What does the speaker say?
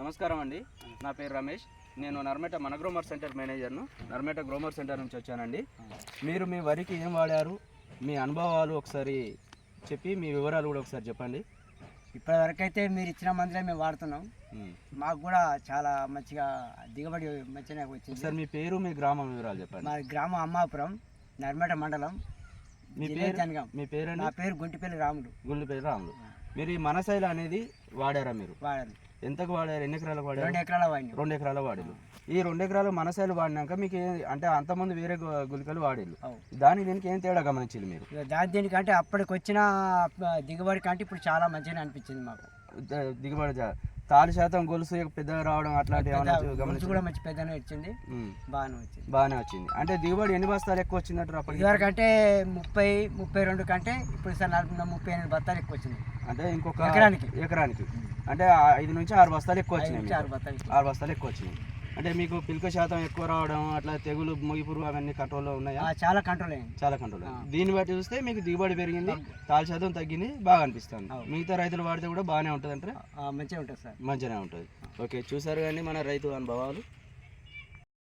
నమస్కారం అండి. నా పేరు రమేష్. నేను నర్మేట మన గ్రోమర్ సెంటర్ మేనేజర్ను. నర్మేట గ్రోమర్ సెంటర్ నుంచి వచ్చానండి. మీరు మీ వరికి ఏం వాడారు? మీ అనుభవాలు ఒకసారి చెప్పి మీ వివరాలు కూడా ఒకసారి చెప్పండి. ఇప్పటి వరకు అయితే మీరు ఇచ్చిన మందులే మేము వాడుతున్నాం. మాకు కూడా చాలా మంచిగా దిగుబడి మంచిగా వచ్చింది. ఒకసారి మీ పేరు మీ గ్రామం వివరాలు చెప్పండి. మా గ్రామం అమ్మాపురం నర్మేట మండలం మీ జిల్లా పేరు? జనగాం. మీ పేరండి? నా పేరు గుంటిపల్లి రాములు. పేరు రాములు. మీరు ఈ మనసైల అనేది వాడారా మీరు? వాడాలి ఎంతకు వాడారు? ఎన్ని ఎకరాలకు వాడారు? రెండు ఎకరాల వాడిని. రెండు ఎకరాల వాడిలు ఈ రెండు ఎకరాలు మనసైలు వాడినాక మీకు అంటే అంతకుముందు వేరే గు- గుళికలు వాడిల్లు అవు. దానికి దీనికి ఏం తేడా గమనించారు మీరు? దాని దీనికంటే అప్పటికి వచ్చిన దిగుబడి కంటే ఇప్పుడు చాలా మంచిగా అనిపించింది మాకు. దిగుబడి తాలి శాతం గొలుసు పెద్దగా రావడం అట్లాంటి ఏమైనా పెద్ద- గమనించారా? గొలుసు కూడా మంచి పెద్దనే వచ్చింది. బాగానే వచ్చింది. బాగానే వచ్చింది. అంటే దిగుబడి ఎన్ని బస్తాలు ఎక్కువ వచ్చిందంటారు అప్పటికి? ఇదివరకు అంటే ముప్పై ముప్పై రెండు కంటే ఇప్పుడు సార్ నలభై ముప్పై ఎనిమిది బత్తాలు ఎక్కువ వచ్చింది అంటే ఇంకొక ఎకరానికి. ఎకరానికి. అంటే ఐదు నుంచి ఆరు బస్తాలు ఎక్కువ వచ్చినాయి. ఆరు బస్తాలు ఎక్కువ వచ్చినాయి. అంటే మీకు పిల్క శాతం ఎక్కువ రావడం అట్లా తెగులు ముగిపురు అవన్నీ కంట్రోల్లో ఉన్నాయా? ఆ, చాలా కంట్రోల్ అయింది చాలా కంట్రోల్. దీన్ని బట్టి చూస్తే మీకు దిగుబడి పెరిగింది తాళ శాతం తగ్గింది బాగా అనిపిస్తుంది. మిగతా రైతులు వాడితే కూడా బాగానే ఉంటుంది అంటే మంచిగా ఉంటుంది సార్. మంచిగానే ఉంటుంది. ఓకే చూసారు కానీ మన రైతు అనుభవాలు.